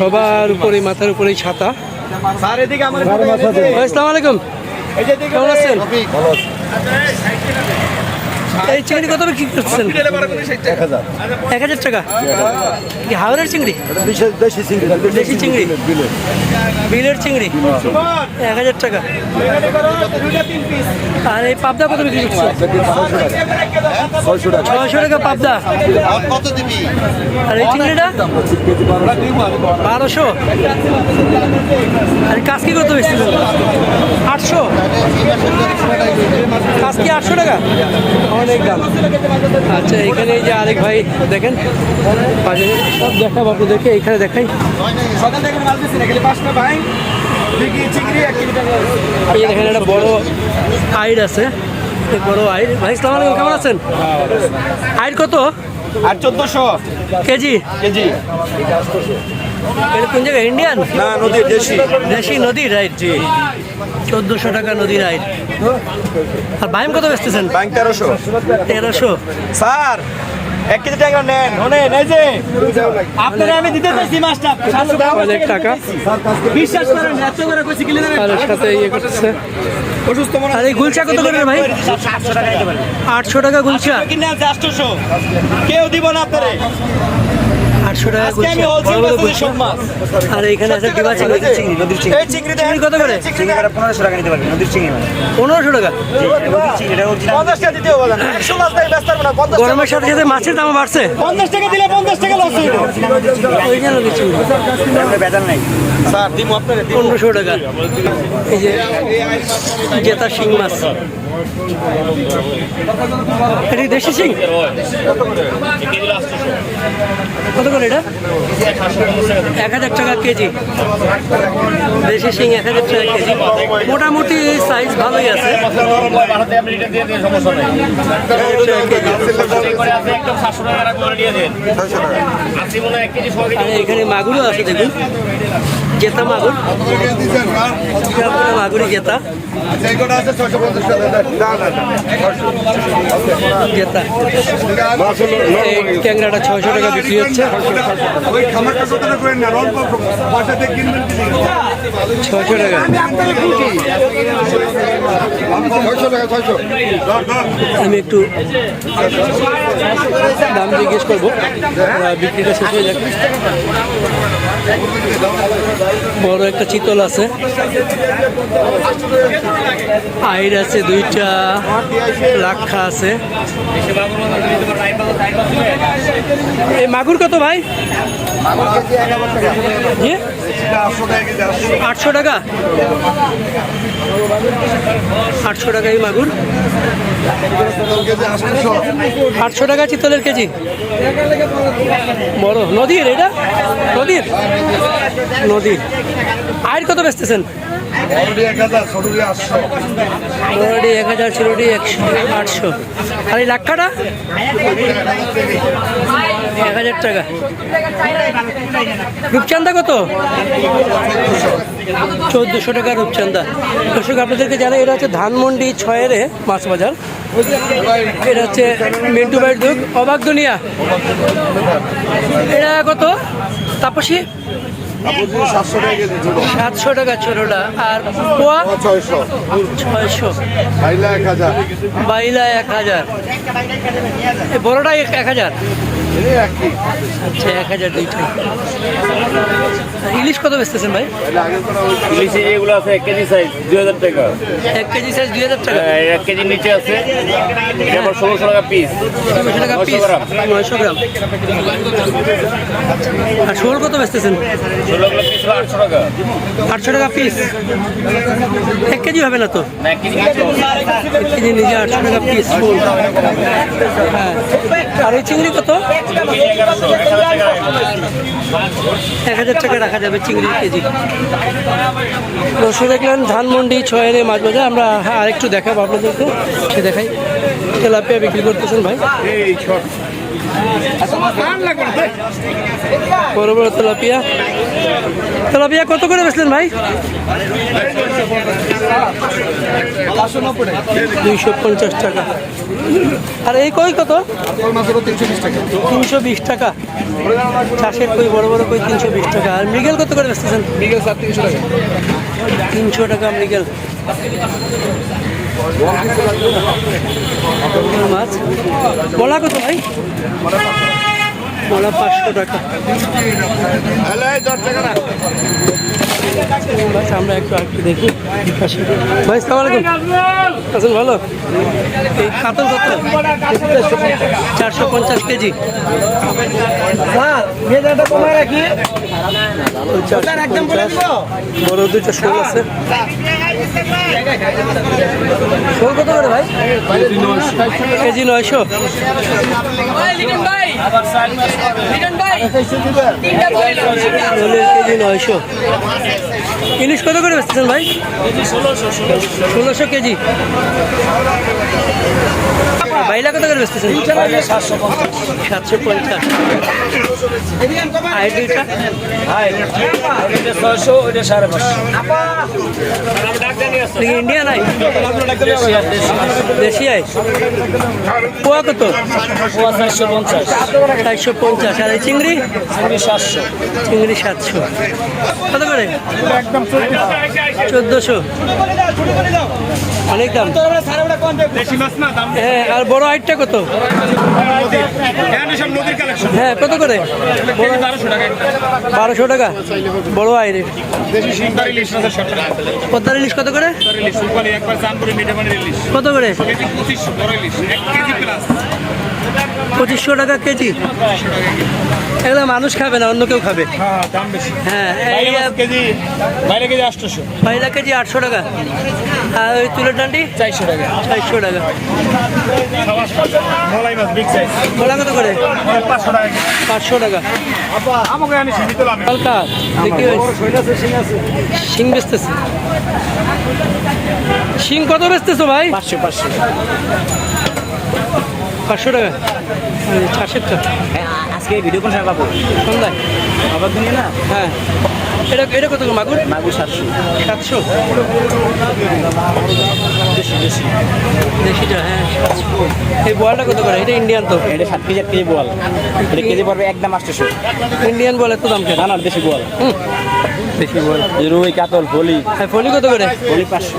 সবার উপরে মাথার উপরে ছাতা। স্যার এদিকে আসসালামু আলাইকুম। এই যে এদিকে কেমন আছেন। এই চিংড়ি কত বিক্রি করছেন এক হাজার। টাকা? কি হাওড়ের চিংড়ি? দেশি চিংড়ি দেশি চিংড়ি। বিলের চিংড়ি? এক হাজার টাকা। দুইটা তিন পিস আর এই পাবদা কত বিক্রি করছেন? ছয়শো টাকা। পাবদা। আর এই চিংড়িটা? বারোশো। আর কাজকি কত বেশি আটশো। কাজকি আটশো টাকা? অনেক দাম আচ্ছা এখানে এই যে আরেক ভাই দেখেন বাজারে সব দেখাবো আপনাদেরকে এইখানে দেখাই। সকাল থেকে মাল দিচ্ছি না গেলে পাঁচটা ভাই। বিকি চিংড়ি এক কেজি টাকা এই দেখেন একটা বড় আইড আছে। বড় আইড। ভাই ইসলাম আলাইকুম কেমন আছেন? আইড কত? আর চোদ্দশো। কেজি? কেজি। এটা কোন জায়গায়? ইন্ডিয়ান না নদীর দেশি। দেশি নদী রাইড জি। চোদ্দোশো টাকা নদী রাইড আর বাইম কত বেচতেছেন? ব্যাংক তেরোশো। তেরোশো। স্যার এক কেজি ট্যাংরা নেন। এই যে। আপনারা আমি দিতে চাইছি মাছটা। সাতশো টাকা অনেক টাকা। বিশ্বাস করেন এত করে কইছি আর এর সাথে ইয়ে করতেছে। অসুস্থ মনে আর গুলচা কত করে ভাই? সাতশো টাকা দিতে পারেন। টাকা গুলচা কিনে কেউ দিব না আপনারে। টাকা আর এখানে আছে ডিবা চিংড়ি চিংড়ি চিংড়ি চিংড়ি। কত করে? চিংড়ি পনেরোশো টাকা নিতে পারবেন নদীর চিংড়ি মানে। পনেরোশো টাকা? গরমের সাথে সাথে মাছের দাম বাড়ছে। পঞ্চাশ টাকা দিলে পঞ্চাশ টাকা লস পনেরোশো টাকা। এই যে জেতা শিং মাছ। এটা দেশি শিং? কত করে? এটা? এক হাজার টাকা কেজি। দেশি শিং এক হাজার টাকা কেজি। মোটামুটি সাইজ ভালোই আছে। এখানে মাগুরও আছে দেখুন। জেতা মাগুর। মাগুরি জেতা। জেতা। ট্যাংরাটা ছয়শো টাকা বিক্রি হচ্ছে। ওই খামারটা কত টাকা করে নেন? অল্প পয়সাতে কিনবেন ছশো টাকা ছয়শো টাকা ছয়শো ধর ধর আমি একটু দাম জিজ্ঞেস করব। বিক্রিটা শেষ হয়ে যাক। বড় একটা চিতল আছে। আইর আছে দুইটা লাক্ষা আছে। এই মাগুর কত ভাই? আটশো টাকা আটশো টাকা। এই মাগুর। আটশো টাকা চিতলের কেজি। বড়। নদীর এটা? নদীর? নদীর। আয়ের কত বেচতেছেন? এক হাজার ছোট আটশো। বড়ডি এক হাজার ছিলোটি একশো আটশো। আর এই লাক্ষাটা এক হাজার টাকা। রূপচান্দা কত? চোদ্দোশো টাকা রূপচান্দা দর্শক, আপনাদেরকে জানাই, এটা হচ্ছে ধানমন্ডি ছয়ের মাছ বাজার এটা হচ্ছে মিন্টু বাইর দুধ। অবাক দুনিয়া। এটা কত? তাপসী? সাতশো টাকা কেজি ছোটটা আর পোয়া? ছয়শো। ছয়শো। খাইলা এক হাজার। বাইলা এক হাজার। এ বড়টা এক এক হাজার? এই একই আচ্ছা এক হাজার দুইটাই আর ইলিশ কত বেচতেছেন ভাই? ইলিশে যেগুলো আছে এক কেজি সাইজ দুই হাজার টাকা। এক কেজি সাইজ দুই হাজার টাকা? হ্যাঁ, এক কেজির নিচে আছে। এটা আবার ষোলোশো টাকা পিস ষোলোশো টাকা পিস গ্রাম। নয়শো গ্রাম। আর শোল কত বেচতেছেন? আটশো টাকা পিস এক কেজি হবে না তো? এক কেজি নিজে আটশো টাকা পিস হ্যাঁ। আর এই চিংড়ি কত? এক হাজার টাকা রাখা যাবে চিংড়ির কেজি। দর্শক দেখলেন ধানমন্ডি, ছয়ের মাছ বাজার আমরা হ্যাঁ আরেকটু দেখাবো আপনাদেরকে। সে দেখাই। তেলাপিয়া বিক্রি করতেছেন ভাই। বড় বড় তেলাপিয়া। তেলাপিয়া কত করে বেচলেন ভাই? দুইশো পঞ্চাশ টাকা। আর এই কই কত? তিনশো বিশ টাকা। চাষের কই বড় বড় কই তিনশো বিশ টাকা। আর মৃগেল কত করে বেচতেছেন? বিকেল সাত তিনশো টাকা। তিনশো টাকা মৃগেল। মাছ বলা কত ভাই? বলা পাঁচশো টাকা। আচ্ছা আমরা একটু একটু দেখি। ভাই সালাম আছেন ভালো? এই কাতল কত চারশো পঞ্চাশ কেজি। একদম বড় দুইটা শোল আছে। শোল কত করে ভাই? কেজি নয়শো। শোলের কেজি নয়শো। ইলিশ কত করে বেচতেছেন ভাই? ষোলোশো কেজি। বাইলা কত করে বেচতেছেন? সাতশো পঞ্চাশ। পাঁচশো। ইন্ডিয়া নাই? দেশি আই পোয়া কত? চারশো পঞ্চাশ। চারশো পঞ্চাশ আর এই চিংড়ি? সাতশো। চিংড়ি সাতশো। কত করে? চোদ্দোশো। অনেক দাম। হ্যাঁ আর বড় আইটটা কত? কালেকশন হ্যাঁ কত করে? বারোশো টাকা বড় আইর পদ্মার ইলিশ কত করে? কত করে? পঁচিশশো টাকা কেজি? এগুলো মানুষ খাবে না অন্য কেউ খাবে? হ্যাঁ দাম বেশি। হ্যাঁ বাইরে কেজি? বাইরে কেজি আটশোশো। কেজি আটশো টাকা। আর ওই তুলের ডান্ডি? চারশো টাকা। চারশো টাকা। কত করে? পাঁচশো টাকা। পাঁচশো টাকা। আমাকে আনি হালকা দেখি শিং বেচতেছে। শিং কত বেচতেছো ভাই? পাঁচশো পাঁচশো। পাঁচশো টাকা। চারশোটা আজকে ভিডিও কোন সময় পাবো? সন্ধ্যায়। আবার তুমি না? হ্যাঁ। এটা এটা কত মাগুর? মাগুর সাতশো। সাতশো? বেশি বেশি। দেশিটা হ্যাঁ এই বোয়ালটা কত করে? এটা ইন্ডিয়ান তো। এটা সাত কেজি এক কেজি বোয়াল। এটা কেজি পড়বে একদম আটশোশো ইন্ডিয়ান বল এত দাম কেন? না না দেশি বোয়াল। বেশি বল রুই কাতল ফলি হ্যাঁ ফলি কত করে? ফলি পাঁচশো।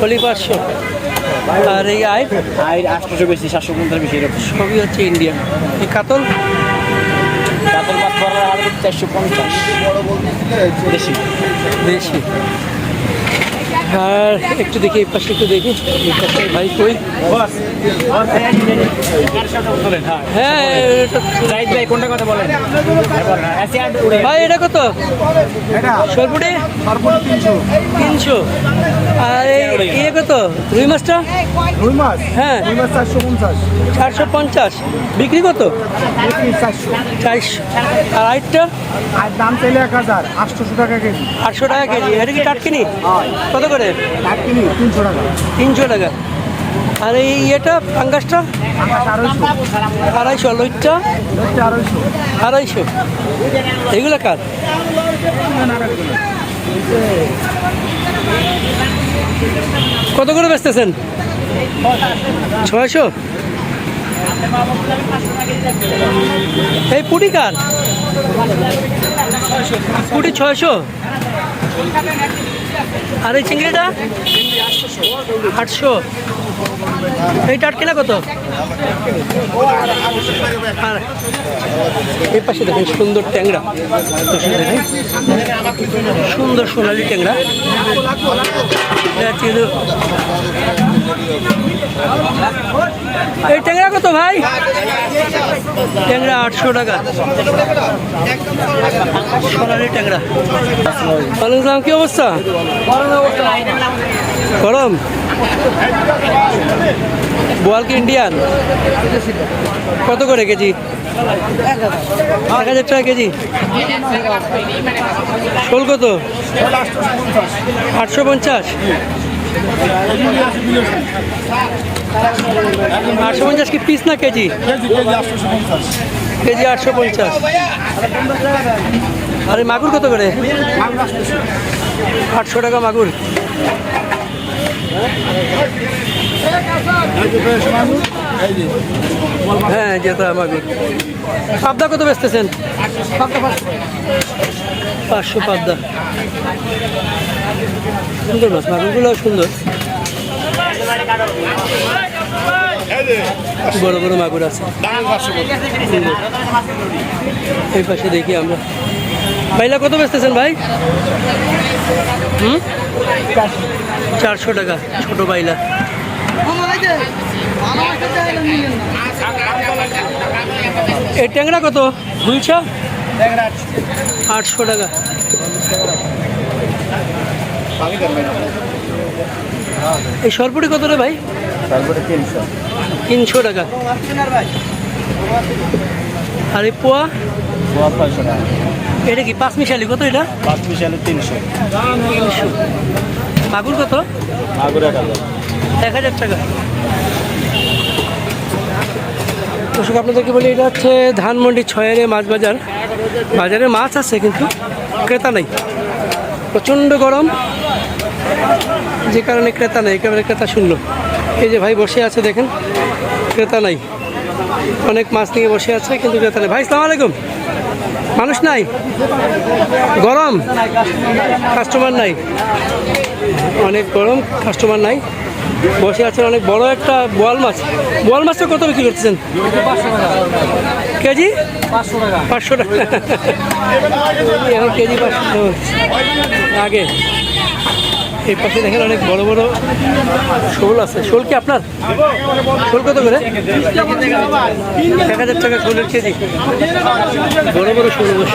ফলি পাঁচশো। আর এই আয়। আয়, আটশোশো বেশি, সাতশো পঞ্চাশ বেশি, এরকম। সবই হচ্ছে ইন্ডিয়ান এই কাতল? কাতল মাছ আমাদের চারশো পঞ্চাশ। বেশি বেশি আর একটু দেখি এই পাশে একটু দেখি। এই পাশে ভাই কই? হ্যাঁ তো- ভাই কোনটা কথা বলেন? ভাই এটা কত? সরপুটে? তিনশো। আর এই ইয়ে কত? রুই মাছটা? রুই মাছ? হ্যাঁ। রুই মাছ চারশো পঞ্চাশ। চারশো পঞ্চাশ। বিক্রি কত? চারশো। চারশো। আর আইটটা? আর দাম চাইলে এক হাজার আটশোশো টাকা কেজি। আটশো টাকা কেজি। এটা কি টাটকিনি? কত করে? তিনশো টাকা। তিনশো টাকা। আর এই ইয়েটা ফাঙ্গাসটা আড়াইশো। লইটটা আড়াইশো। আড়াইশো। এগুলো কার? কত করে বেচতেছেন? ছয়শো? এই পুটি কার? পুটি ছয়শো? আর এই চিংড়িটা? আটশো। এই টাটকিনা কত? আর এই পাশে দেখেন, সুন্দর ট্যাংরা। সুন্দর সোনালি ট্যাংরা। এই ট্যাংরা কত ভাই? ট্যাংরা আটশো টাকা। ট্যাংরা কি অবস্থা? গরম? বোয়াল ইন্ডিয়ান কত করে কেজি? এক হাজার টাকা কেজি। শোল কত? আটশো পঞ্চাশ। আটশো পঞ্চাশ কি পিস না কেজি? কেজি আটশো পঞ্চাশ। আর এই মাগুর কত করে? আটশো টাকা মাগুর। হ্যাঁ যেটা মাগুর। পাবদা কত বেচতেছেন? পাঁচশো পাবদা। সুন্দর মাছ মাগুরগুলো সুন্দর। বড় বড় মাগুর আছে। এই পাশে দেখি আমরা। ভাইলা কত বেচতেছেন ভাই? হুম? চারশো টাকা ছোট বাইলা এই ট্যাংরা কত? দুইশো? আটশো টাকা। এই সরপুটি কত রে ভাই? তিনশো। তিনশো টাকা। আর এই পোয়া? গোয়া ছয়শো টাকা। এটা কি পাঁচ মিশালি? কত এটা? পাঁচ মিশালে তিনশো। তিনশো মাগুর কত? মাগুর এক হাজার। এক হাজার টাকা। দর্শক আপনাদেরকে বলি এটা হচ্ছে ধানমন্ডি ছয়ারে মাছ বাজার। বাজারে মাছ আছে কিন্তু ক্রেতা নেই। প্রচণ্ড গরম। যে কারণে ক্রেতা নেই একেবারে ক্রেতা শূন্য। এই যে ভাই বসে আছে দেখেন ক্রেতা নাই। অনেক মাছ নিয়ে বসে আছে কিন্তু ক্রেতা নেই। ভাই সালাম আলাইকুম। মানুষ নাই? গরম? কাস্টমার নাই। অনেক গরম কাস্টমার নাই। বসে আছেন অনেক বড় একটা বোয়াল মাছ। বোয়াল মাছটা কত বিক্রি করতেছেন? কেজি? পাঁচশো টাকা। পাঁচশো টাকা। এখন কেজি পাঁচশো। আগে। এই পাশে দেখেন অনেক বড় বড় শোল আছে। শোল কি আপনার? শোল কত করে? এক হাজার টাকা শোলের কেজি। বড় বড় শোল অবশ্য।